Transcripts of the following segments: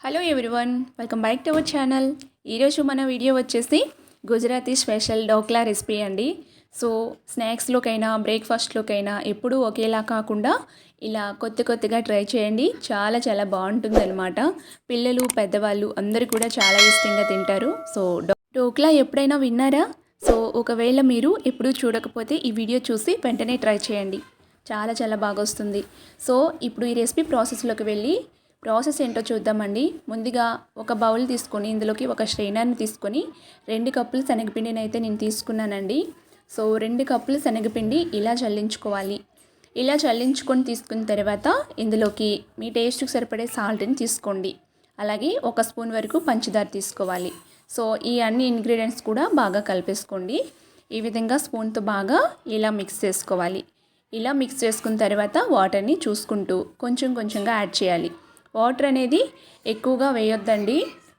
Hello everyone welcome back to our channel ఈరోజు మన video వచ్చేసి గుజరాతీ స్పెషల్ డోక్లా రెసిపీ అండి. సో స్నాక్స్లోకైనా బ్రేక్ఫాస్ట్లోకైనా ఎప్పుడూ ఒకేలా కాకుండా ఇలా కొత్త కొత్తగా ట్రై చేయండి. చాలా చాలా బాగుంటుందన్నమాట. పిల్లలు పెద్దవాళ్ళు అందరూ కూడా చాలా ఇష్టంగా తింటారు. సో డో- డోక్లా ఎప్పుడైనా విన్నారా? సో ఒకవేళ మీరు ఎప్పుడూ చూడకపోతే ఈ వీడియో చూసి వెంటనే ట్రై చేయండి. చాలా చాలా బాగా వస్తుంది. సో ఇప్పుడు ఈ రెసిపీ ప్రాసెస్లోకి వెళ్ళి ప్రాసెస్ ఏంటో చూద్దామండి. ముందుగా ఒక బౌల్ తీసుకొని ఇందులోకి ఒక స్ట్రైనర్ని తీసుకొని రెండు కప్పులు శనగపిండిని అయితే నేను తీసుకున్నానండి. సో రెండు కప్పులు శనగపిండి ఇలా చల్లించుకోవాలి. ఇలా చల్లించుకొని తీసుకున్న తర్వాత ఇందులోకి మీ టేస్ట్కి సరిపడే సాల్ట్ని తీసుకోండి. అలాగే ఒక స్పూన్ వరకు పంచదార తీసుకోవాలి. సో ఈ అన్ని ఇంగ్రీడియంట్స్ కూడా బాగా కలిపేసుకోండి. ఈ విధంగా స్పూన్తో బాగా ఇలా మిక్స్ చేసుకోవాలి. ఇలా మిక్స్ చేసుకున్న తర్వాత వాటర్ని చూసుకుంటూ కొంచెం కొంచెంగా యాడ్ చేయాలి. వాటర్ అనేది ఎక్కువగా వేయొద్దండి.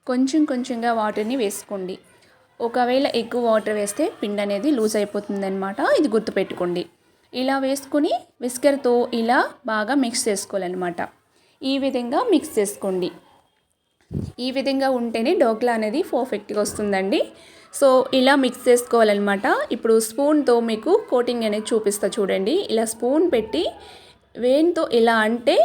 కొంచెం కొంచెంగా వాటర్ని వేసుకోండి. ఒకవేళ ఎక్కువ వాటర్ వేస్తే పిండి అనేది లూజ్ అయిపోతుందన్నమాట. ఇది గుర్తుపెట్టుకోండి. ఇలా వేసుకొని విస్కర్తో ఇలా బాగా మిక్స్ చేసుకోవాలన్నమాట. ఈ విధంగా మిక్స్ చేసుకోండి. ఈ విధంగా ఉంటేనే డోక్లా అనేది పర్ఫెక్ట్గా వస్తుందండి. సో ఇలా మిక్స్ చేసుకోవాలన్నమాట. ఇప్పుడు స్పూన్తో మీకు కోటింగ్ అనేది చూపిస్తా చూడండి. ఇలా స్పూన్ పెట్టి వేన్తో ఇలా అంటే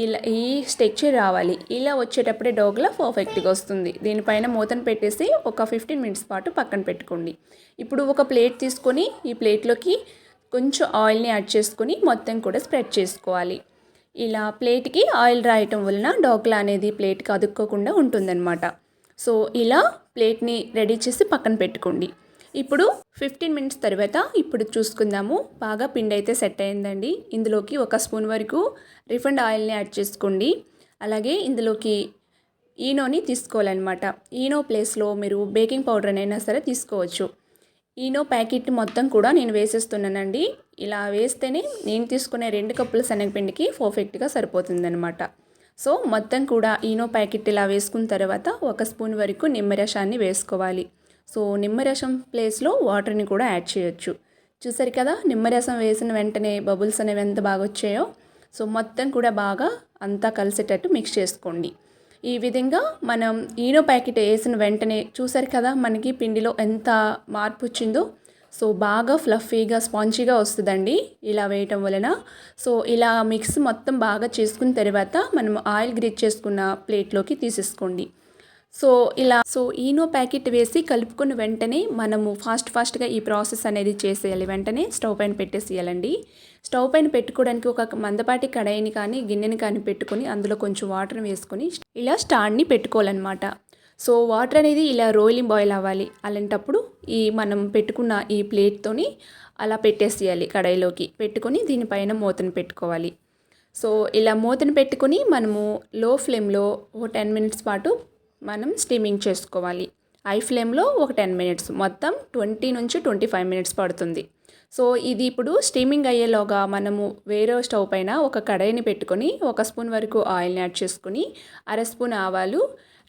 ఇలా ఈ స్టెక్చర్ రావాలి. ఇలా వచ్చేటప్పుడే డోగ్లా పర్ఫెక్ట్గా వస్తుంది. దీనిపైన మూతను పెట్టేసి ఒక ఫిఫ్టీన్ మినిట్స్ పాటు పక్కన పెట్టుకోండి. ఇప్పుడు ఒక ప్లేట్ తీసుకొని ఈ ప్లేట్లోకి కొంచెం ఆయిల్ని యాడ్ చేసుకొని మొత్తం కూడా స్ప్రెడ్ చేసుకోవాలి. ఇలా ప్లేట్కి ఆయిల్ రాయటం వలన డోగ్లా అనేది ప్లేట్కి అదుక్కోకుండా ఉంటుందన్నమాట. సో ఇలా ప్లేట్ని రెడీ చేసి పక్కన పెట్టుకోండి. ఇప్పుడు ఫిఫ్టీన్ మినిట్స్ తర్వాత ఇప్పుడు చూసుకుందాము. బాగా పిండి అయితే సెట్ అయిందండి. ఇందులోకి ఒక స్పూన్ వరకు రిఫండ్ ఆయిల్ని యాడ్ చేసుకోండి. అలాగే ఇందులోకి ఈనోని తీసుకోవాలన్నమాట. ఈనో ప్లేస్లో మీరు బేకింగ్ పౌడర్ అయినా సరే తీసుకోవచ్చు. ఈనో ప్యాకెట్ మొత్తం కూడా నేను వేసేస్తున్నానండి. ఇలా వేస్తేనే నేను తీసుకునే రెండు కప్పుల శనగపిండికి పర్ఫెక్ట్గా సరిపోతుందన్నమాట. సో మొత్తం కూడా ఈనో ప్యాకెట్ ఇలా వేసుకున్న తర్వాత ఒక స్పూన్ వరకు నిమ్మరసాన్ని వేసుకోవాలి. సో నిమ్మరసం ప్లేస్లో వాటర్ని కూడా యాడ్ చేయొచ్చు. చూసారు కదా నిమ్మరసం వేసిన వెంటనే బబుల్స్ అనేవి ఎంత బాగా వచ్చాయో? సో మొత్తం కూడా బాగా అంతా కలిసేటట్టు మిక్స్ చేసుకోండి. ఈ విధంగా మనం ఈనో ప్యాకెట్ వేసిన వెంటనే చూసారు కదా మనకి పిండిలో ఎంత మార్పు వచ్చిందో? సో బాగా ఫ్లఫీగా స్పాంజీగా వస్తుందండి ఇలా వేయటం వలన. సో ఇలా మిక్స్ మొత్తం బాగా చేసుకున్న తర్వాత మనం ఆయిల్ గ్రీజ్ చేసుకున్న ప్లేట్లోకి తీసేసుకోండి. సో ఇలా సో ఈనో ప్యాకెట్ వేసి కలుపుకున్న వెంటనే మనము ఫాస్ట్ ఫాస్ట్గా ఈ ప్రాసెస్ అనేది చేసేయాలి. వెంటనే స్టవ్ పైన పెట్టేసేయాలండి. స్టవ్ పైన పెట్టుకోవడానికి ఒక మందపాటి కడాయిని కానీ గిన్నెని కానీ పెట్టుకొని అందులో కొంచెం వాటర్ వేసుకొని ఇలా స్టాండ్ని పెట్టుకోవాలన్నమాట. సో వాటర్ అనేది ఇలా రోయిలింగ్ బాయిల్ అవ్వాలి. అలాంటప్పుడు ఈ మనం పెట్టుకున్న ఈ ప్లేట్తోని అలా పెట్టేసేయాలి కడాయిలోకి. పెట్టుకొని దీనిపైన మూతను పెట్టుకోవాలి. సో ఇలా మూతను పెట్టుకొని మనము లో ఫ్లేమ్లో ఒక టెన్ మినిట్స్ పాటు మనం స్టీమింగ్ చేసుకోవాలి. ఐ ఫ్లేమ్లో ఒక టెన్ మినిట్స్ మొత్తం ట్వంటీ నుంచి ట్వంటీ ఫైవ్ మినిట్స్ పడుతుంది. సో ఇది ఇప్పుడు స్టీమింగ్ అయ్యేలోగా మనము వేరే స్టవ్ పైన ఒక కడాయిని పెట్టుకొని ఒక స్పూన్ వరకు ఆయిల్ని యాడ్ చేసుకొని అర స్పూన్ ఆవాలు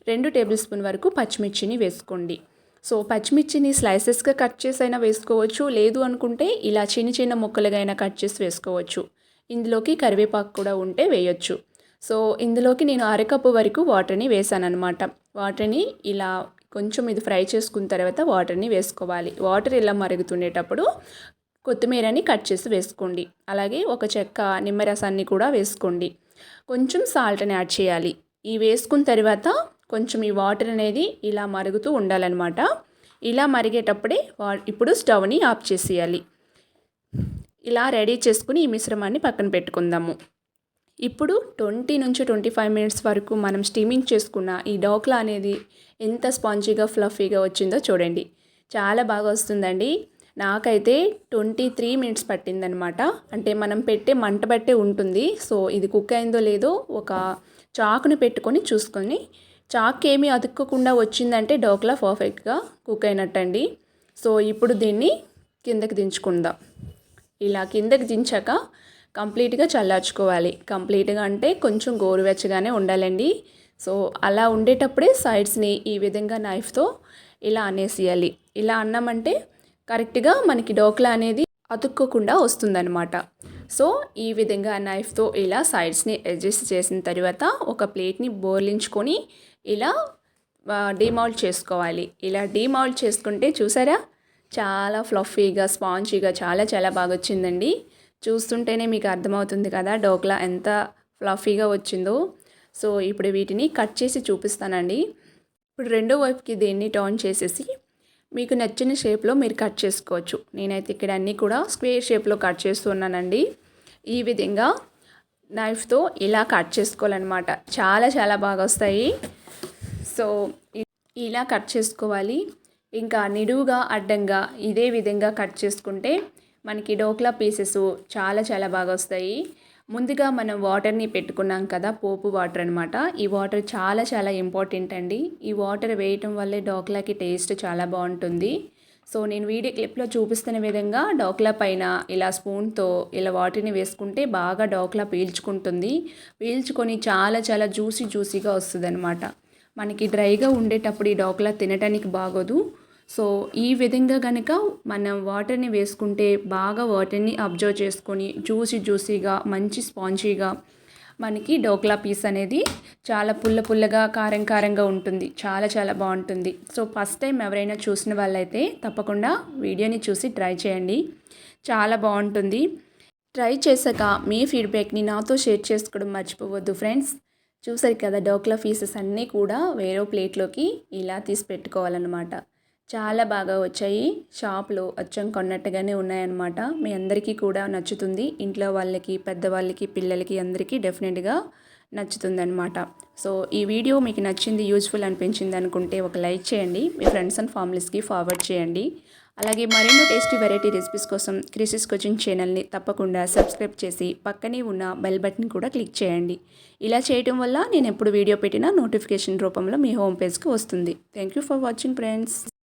రెండు టేబుల్ స్పూన్ వరకు పచ్చిమిర్చిని వేసుకోండి. సో పచ్చిమిర్చిని స్లైసెస్గా కట్ చేసి అయినా వేసుకోవచ్చు లేదు అనుకుంటే ఇలా చిన్న చిన్న ముక్కలుగా అయినా కట్ చేసి వేసుకోవచ్చు. ఇందులోకి కరివేపాకు కూడా ఉంటే వేయొచ్చు. సో ఇందులోకి నేను అరకప్పు వరకు వాటర్ని వేసాను అనమాట వాటర్ని ఇలా కొంచెం ఇది ఫ్రై చేసుకున్న తర్వాత వాటర్ని వేసుకోవాలి. వాటర్ ఇలా మరుగుతుండేటప్పుడు కొత్తిమీరని కట్ చేసి వేసుకోండి. అలాగే ఒక చెక్క నిమ్మరసాన్ని కూడా వేసుకోండి. కొంచెం సాల్ట్ని యాడ్ చేయాలి. ఈ వేసుకున్న తర్వాత కొంచెం ఈ వాటర్ అనేది ఇలా మరుగుతూ ఉండాలన్నమాట. ఇలా మరిగేటప్పుడే వా ఇప్పుడు స్టవ్ని ఆఫ్ చేసేయాలి. ఇలా రెడీ చేసుకుని ఈ మిశ్రమాన్ని పక్కన పెట్టుకుందాము. ఇప్పుడు ట్వంటీ నుంచి ట్వంటీ ఫైవ్ మినిట్స్ వరకు మనం స్టీమింగ్ చేసుకున్న ఈ డోక్లా అనేది ఎంత స్పాంజీగా ఫ్లఫీగా వచ్చిందో చూడండి. చాలా బాగా వస్తుందండి. నాకైతే ట్వంటీ త్రీ మినిట్స్ పట్టిందనమాట. అంటే మనం పెట్టే మంట బట్టే ఉంటుంది. సో ఇది కుక్ అయిందో లేదో ఒక చాకుని పెట్టుకొని చూసుకొని చాక్ ఏమీ అతుక్కోకుండా వచ్చిందంటే డోక్లా పర్ఫెక్ట్గా కుక్ అయినట్టండి. సో ఇప్పుడు దీన్ని కిందకి దించుకుందాం. ఇలా కిందకి దించాక కంప్లీట్గా చల్లార్చుకోవాలి. కంప్లీట్గా అంటే కొంచెం గోరువెచ్చగానే ఉండాలండి. సో అలా ఉండేటప్పుడే సైడ్స్ని ఈ విధంగా నైఫ్తో ఇలా అనేసేయాలి. ఇలా అన్నామంటే కరెక్ట్గా మనకి డోక్లా అనేది అతుక్కోకుండా వస్తుందన్నమాట. సో ఈ విధంగా నైఫ్తో ఇలా సైడ్స్ని అడ్జస్ట్ చేసిన తర్వాత ఒక ప్లేట్ని బోర్లించుకొని ఇలా డిమౌల్డ్ చేసుకోవాలి. ఇలా డిమౌల్డ్ చేసుకుంటే చూసారా? చాలా ఫ్లఫీగా స్పాంజీగా చాలా చాలా బాగా వచ్చిందండి చూస్తుంటేనే మీకు అర్థమవుతుంది కదా డోక్లా ఎంత ఫ్లఫీగా వచ్చిందో. సో ఇప్పుడు వీటిని కట్ చేసి చూపిస్తానండి. ఇప్పుడు రెండో వైపుకి దీన్ని టర్న్ చేసేసి మీకు నచ్చిన షేప్లో మీరు కట్ చేసుకోవచ్చు. నేనైతే ఇక్కడ అన్నీ కూడా స్క్వేర్ షేప్లో కట్ చేస్తున్నానండి. ఈ విధంగా నైఫ్తో ఇలా కట్ చేసుకోవాలన్నమాట. చాలా చాలా బాగా వస్తాయి. సో ఇలా కట్ చేసుకోవాలి. ఇంకా నిడువుగా అడ్డంగా ఇదే విధంగా కట్ చేసుకుంటే మనకి డోక్లా పీసెస్ చాలా చాలా బాగా వస్తాయి. ముందుగా మనం వాటర్ని పెట్టుకున్నాం కదా పోపు వాటర్ అనమాట ఈ వాటర్ చాలా చాలా ఇంపార్టెంట్ అండి. ఈ వాటర్ వేయటం వల్లే డోక్లాకి టేస్ట్ చాలా బాగుంటుంది. సో నేను వీడియో క్లిప్లో చూపిస్తున్న విధంగా డోక్లా పైన ఇలా స్పూన్తో ఇలా వాటర్ని వేసుకుంటే బాగా డోక్లా పీల్చుకుంటుంది. పీల్చుకొని చాలా చాలా జ్యూసీ జ్యూసీగా వస్తుంది అనమాట మనకి డ్రైగా ఉండేటప్పుడు ఈ డోక్లా తినడానికి బాగోదు. సో ఈ విధంగా కనుక మనం వాటర్ని వేసుకుంటే బాగా వాటర్ని అబ్జర్వ్ చేసుకొని జ్యూసీ జ్యూసీగా మంచి స్పాంజీగా మనకి డోక్లా పీస్ అనేది చాలా పుల్ల పుల్లగా కారం కారంగా ఉంటుంది. చాలా చాలా బాగుంటుంది. సో ఫస్ట్ టైం ఎవరైనా చూసిన వాళ్ళైతే తప్పకుండా వీడియోని చూసి ట్రై చేయండి. చాలా బాగుంటుంది. ట్రై చేశాక మీ ఫీడ్బ్యాక్ని నాతో షేర్ చేసుకోవడం మర్చిపోవద్దు ఫ్రెండ్స్. చూసారు కదా డోక్లా పీసెస్ అన్నీ కూడా వేరే ప్లేట్లోకి ఇలా తీసి పెట్టుకోవాలన్నమాట. చాలా బాగా వచ్చాయి. షాప్లో అచ్చం కొన్నట్టుగానే ఉన్నాయన్నమాట. మీ అందరికీ కూడా నచ్చుతుంది. ఇంట్లో వాళ్ళకి పెద్దవాళ్ళకి పిల్లలకి అందరికీ డెఫినెట్గా నచ్చుతుందనమాట సో ఈ వీడియో మీకు నచ్చింది యూజ్ఫుల్ అనిపించింది అనుకుంటే ఒక లైక్ చేయండి. మీ ఫ్రెండ్స్ అండ్ ఫ్యామిలీస్కి ఫార్వర్డ్ చేయండి. అలాగే మరెన్నో టేస్టీ వెరైటీ రెసిపీస్ కోసం క్రిసిస్ కోచింగ్ ఛానల్ని తప్పకుండా సబ్స్క్రైబ్ చేసి పక్కనే ఉన్న బెల్ బటన్ కూడా క్లిక్ చేయండి. ఇలా చేయటం వల్ల నేను ఎప్పుడు వీడియో పెట్టినా నోటిఫికేషన్ రూపంలో మీ హోమ్ పేజ్కి వస్తుంది. Thank you for watching friends.